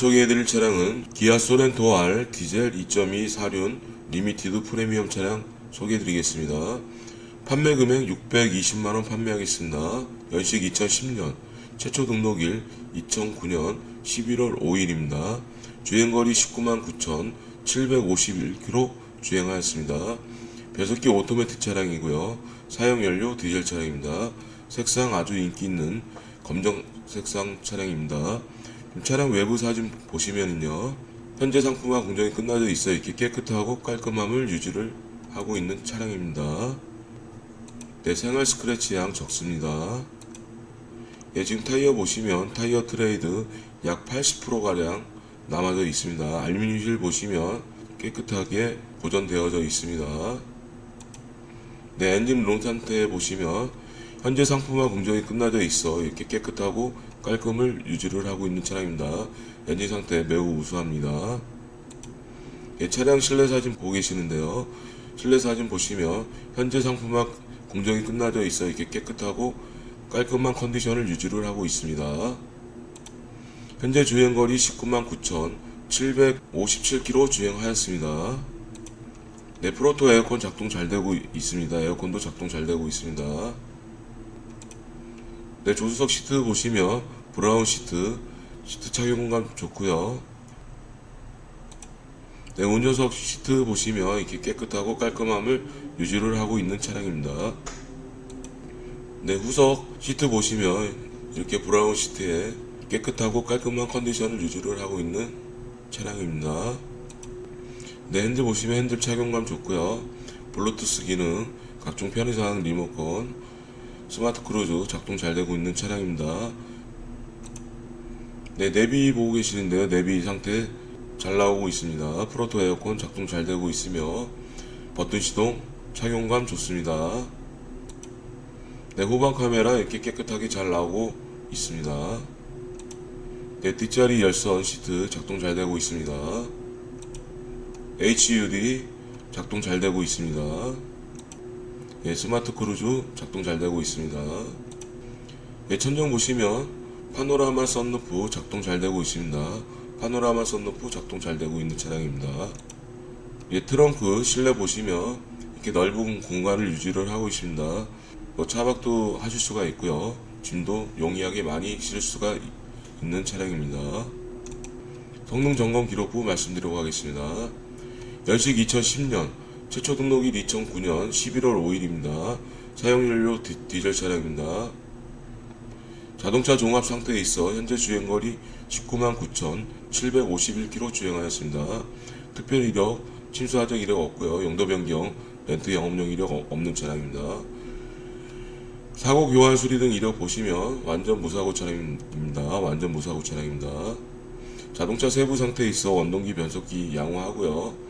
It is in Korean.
소개해드릴 차량은 기아 소렌토 R 디젤 2.2 사륜 리미티드 프리미엄 차량 소개해드리겠습니다. 판매 금액 620만원 판매하겠습니다. 연식 2010년, 최초 등록일 2009년 11월 5일입니다. 주행거리 19만 9,751km 주행하였습니다. 변속기 오토매틱 차량이고요. 사용연료 디젤 차량입니다. 색상 아주 인기 있는 검정 색상 차량입니다. 차량 외부 사진 보시면은요. 현재 상품화 공정이 끝나져 있어 이렇게 깨끗하고 깔끔함을 유지를 하고 있는 차량입니다. 네, 생활 스크래치 양 적습니다. 예, 지금 타이어 보시면 타이어 트레이드 약 80%가량 남아져 있습니다. 알루미늄 휠 보시면 깨끗하게 보존되어져 있습니다. 네, 엔진 롱 상태 보시면 현재 상품화 공정이 끝나져 있어 이렇게 깨끗하고 깔끔을 유지를 하고 있는 차량입니다. 엔진 상태 매우 우수합니다. 예, 차량 실내 사진 보고 계시는데요. 실내 사진 보시면 현재 상품화 공정이 끝나져 있어 이렇게 깨끗하고 깔끔한 컨디션을 유지를 하고 있습니다. 현재 주행거리 19만 9,757km 주행하였습니다. 네, 프로토 에어컨 작동 잘 되고 있습니다. 에어컨도 작동 잘 되고 있습니다. 네, 조수석 시트 보시면 브라운 시트, 시트 착용감 좋고요. 네, 운전석 시트 보시면 이렇게 깨끗하고 깔끔함을 유지를 하고 있는 차량입니다. 네, 후석 시트 보시면 이렇게 브라운 시트에 깨끗하고 깔끔한 컨디션을 유지를 하고 있는 차량입니다. 네, 핸들 보시면 핸들 착용감 좋고요. 블루투스 기능, 각종 편의사항 리모컨, 스마트 크루즈 작동 잘 되고 있는 차량입니다. 네, 내비 보고 계시는데요. 내비 상태 잘 나오고 있습니다. 프로토 에어컨 작동 잘 되고 있으며 버튼 시동 착용감 좋습니다. 네, 후방 카메라 이렇게 깨끗하게 잘 나오고 있습니다. 네, 뒷자리 열선 시트 작동 잘 되고 있습니다. HUD 작동 잘 되고 있습니다. 예, 스마트 크루즈 작동 잘 되고 있습니다. 예, 천정 보시면 파노라마 썬루프 작동 잘 되고 있습니다. 파노라마 썬루프 작동 잘 되고 있는 차량입니다. 예, 트렁크 실내 보시면 이렇게 넓은 공간을 유지를 하고 있습니다. 뭐 차박도 하실 수가 있고요. 짐도 용이하게 많이 실을 수가 이- 있는 차량입니다. 성능 점검 기록부 말씀드리도록 하겠습니다. 연식 2010년, 최초 등록일 2009년 11월 5일입니다. 사용연료 디, 디젤 차량입니다. 자동차 종합 상태에 있어 현재 주행거리 19만 9,751km 주행하였습니다. 특별 이력, 침수 하적 이력 없고요. 용도 변경, 렌트 영업용 이력 어- 없는 차량입니다. 사고 교환 수리 등 이력 보시면 완전 무사고 차량입니다. 완전 무사고 차량입니다. 자동차 세부 상태에 있어 원동기 변속기 양호하고요.